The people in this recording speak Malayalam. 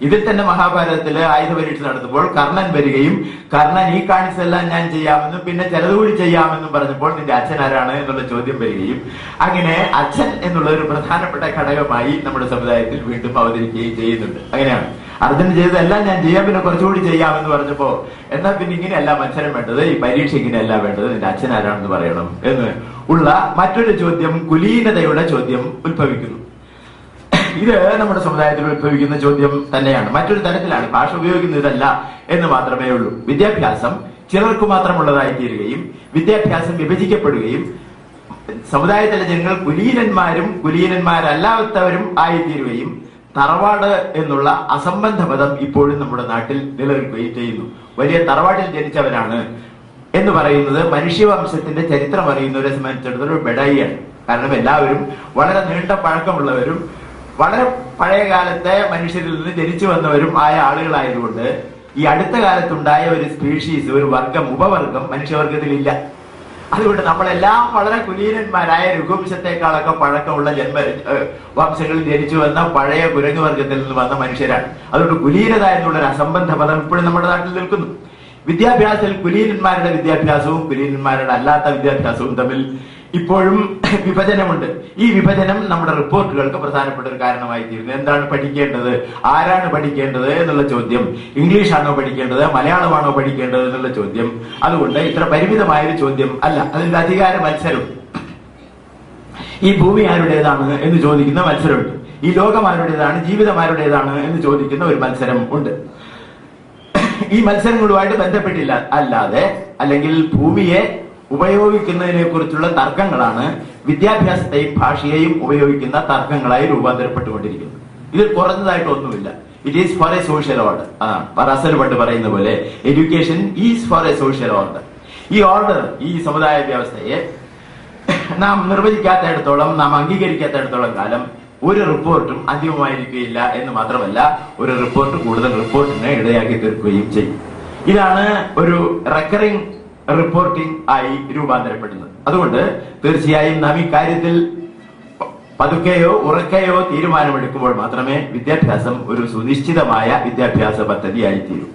ഇതിൽ തന്നെ മഹാഭാരതത്തിൽ ആയുധ പരീക്ഷ നടത്തുമ്പോൾ കർണൻ വരികയും കർണൻ ഈ കാണിച്ചെല്ലാം ഞാൻ ചെയ്യാമെന്നും പിന്നെ ചിലതുകൂടി ചെയ്യാമെന്നും പറഞ്ഞപ്പോൾ നിന്റെ അച്ഛൻ ആരാണ്? എന്നുള്ള ചോദ്യം വരികയും അങ്ങനെ അച്ഛൻ എന്നുള്ള ഒരു പ്രധാനപ്പെട്ട ഘടകമായി നമ്മുടെ സമുദായത്തിൽ വീണ്ടും അവതരിക്കുകയും ചെയ്യുന്നുണ്ട്. അങ്ങനെയാണ്. അർജുൻ ചെയ്തതെല്ലാം ഞാൻ ചെയ്യാം പിന്നെ കുറച്ചുകൂടി ചെയ്യാം എന്ന് പറഞ്ഞപ്പോ എന്നാ പിന്നെ ഇങ്ങനെയല്ല മത്സരം വേണ്ടത്? ഈ പരീക്ഷ ഇങ്ങനെയല്ല വേണ്ടത്? നിന്റെ അച്ഛൻ ആരാണെന്ന് പറയണം. എന്ന് ഉള്ള മറ്റൊരു ചോദ്യം കുലീനതയുടെ ചോദ്യം ഉത്ഭവിക്കുന്നു. ഇത് നമ്മുടെ സമുദായത്തിൽ ഉത്ഭവിക്കുന്ന ചോദ്യം തന്നെയാണ്. മറ്റൊരു തരത്തിലാണ് ഭാഷ ഉപയോഗിക്കുന്ന ഇതല്ല എന്ന് മാത്രമേ ഉള്ളൂ. വിദ്യാഭ്യാസം ചിലർക്ക് മാത്രമുള്ളതായി തീരുകയും വിദ്യാഭ്യാസം വിഭജിക്കപ്പെടുകയും സമുദായത്തിലെ ജനങ്ങൾ കുലീനന്മാരും കുലീനന്മാരല്ലാത്തവരും ആയിത്തീരുകയും തറവാട് എന്നുള്ള അസംബന്ധ പദം ഇപ്പോഴും നമ്മുടെ നാട്ടിൽ നിലനിൽക്കുകയും ചെയ്യുന്നു. വലിയ തറവാട്ടിൽ ജനിച്ചവനാണ് എന്ന് പറയുന്നത് മനുഷ്യവംശത്തിന്റെ ചരിത്രം അറിയുന്നവരെ സംബന്ധിച്ചിടത്തോളം ബെഡായിയാണ്. കാരണം എല്ലാവരും വളരെ നീണ്ട പഴക്കമുള്ളവരും വളരെ പഴയ കാലത്തെ മനുഷ്യരിൽ നിന്ന് ജനിച്ചു വന്നവരും ആയ ആളുകളായതുകൊണ്ട് ഈ അടുത്ത കാലത്തുണ്ടായ ഒരു സ്പീഷീസ് ഒരു വർഗം ഉപവർഗം മനുഷ്യവർഗത്തിൽ ഇല്ല അതുകൊണ്ട് നമ്മളെല്ലാം വളരെ കുലീനന്മാരായ രഘുവംശത്തെക്കാളൊക്കെ പഴക്കമുള്ള ജന്മ വംശങ്ങളിൽ ജനിച്ചു വന്ന പഴയ കുരങ്ങ് വർഗത്തിൽ നിന്ന് വന്ന മനുഷ്യരാണ്. അതുകൊണ്ട് കുലീനത എന്നുള്ള ഒരു അസംബന്ധ പദം ഇപ്പോഴും നമ്മുടെ നാട്ടിൽ നിൽക്കുന്നു. വിദ്യാഭ്യാസത്തിൽ കുലീനന്മാരുടെ വിദ്യാഭ്യാസവും കുലീനന്മാരുടെ അല്ലാത്ത വിദ്യാഭ്യാസവും തമ്മിൽ ഇപ്പോഴും വിഭജനമുണ്ട്. ഈ വിഭജനം നമ്മുടെ റിപ്പോർട്ടുകൾക്ക് പ്രധാനപ്പെട്ട ഒരു കാരണമായി തീരുന്നു എന്താണ് പഠിക്കേണ്ടത്? ആരാണ് പഠിക്കേണ്ടത് എന്നുള്ള ചോദ്യം. ഇംഗ്ലീഷാണോ പഠിക്കേണ്ടത്? മലയാളമാണോ പഠിക്കേണ്ടത് എന്നുള്ള ചോദ്യം. അതുകൊണ്ട് ഇത്ര പരിമിതമായ ഒരു ചോദ്യം അല്ല. അതിന്റെ അധികാര മത്സരം. ഈ ഭൂമി ആരുടേതാണ് എന്ന് ചോദിക്കുന്ന മത്സരമുണ്ട്. ഈ ലോകം ആരുടേതാണ് ജീവിതം ആരുടേതാണ് എന്ന് ചോദിക്കുന്ന ഒരു മത്സരം ഉണ്ട്. ഈ മത്സരങ്ങളുമായിട്ട് ബന്ധപ്പെട്ടില്ല അല്ലാതെ അല്ലെങ്കിൽ ഭൂമിയെ ഉപയോഗിക്കുന്നതിനെ കുറിച്ചുള്ള തർക്കങ്ങളാണ് വിദ്യാഭ്യാസത്തെയും ഭാഷയെയും ഉപയോഗിക്കുന്ന തർക്കങ്ങളായി രൂപാന്തരപ്പെട്ടുകൊണ്ടിരിക്കുന്നത്. ഇതിൽ കുറഞ്ഞതായിട്ട് ഒന്നുമില്ല. It is for a social order Russell പണ്ട് പറയുന്ന പോലെ education is for a social order ഈ ഓർഡർ ഈ സമുദായ വ്യവസ്ഥയെ നാം നിർവചിക്കാത്തയിടത്തോളം നാം അംഗീകരിക്കാത്തയിടത്തോളം കാലം ഒരു റിപ്പോർട്ടും അന്തിമമായിരിക്കുകയില്ല എന്ന് മാത്രമല്ല ഒരു റിപ്പോർട്ട് കൂടുതൽ റിപ്പോർട്ടിനെ ഇടയാക്കി തീർക്കുകയും ചെയ്യും. ഇതാണ് ഒരു റെക്കറിംഗ് റിപ്പോർട്ടിംഗ് ആയി രൂപാന്തരപ്പെടുന്നത്. അതുകൊണ്ട് തീർച്ചയായും നാം ഇക്കാര്യത്തിൽ കാര്യത്തിൽ പതുക്കെയോ ഉറക്കയോ തീരുമാനമെടുക്കുമ്പോൾ മാത്രമേ വിദ്യാഭ്യാസം ഒരു സുനിശ്ചിതമായ വിദ്യാഭ്യാസ പദ്ധതിയായി തീരൂ.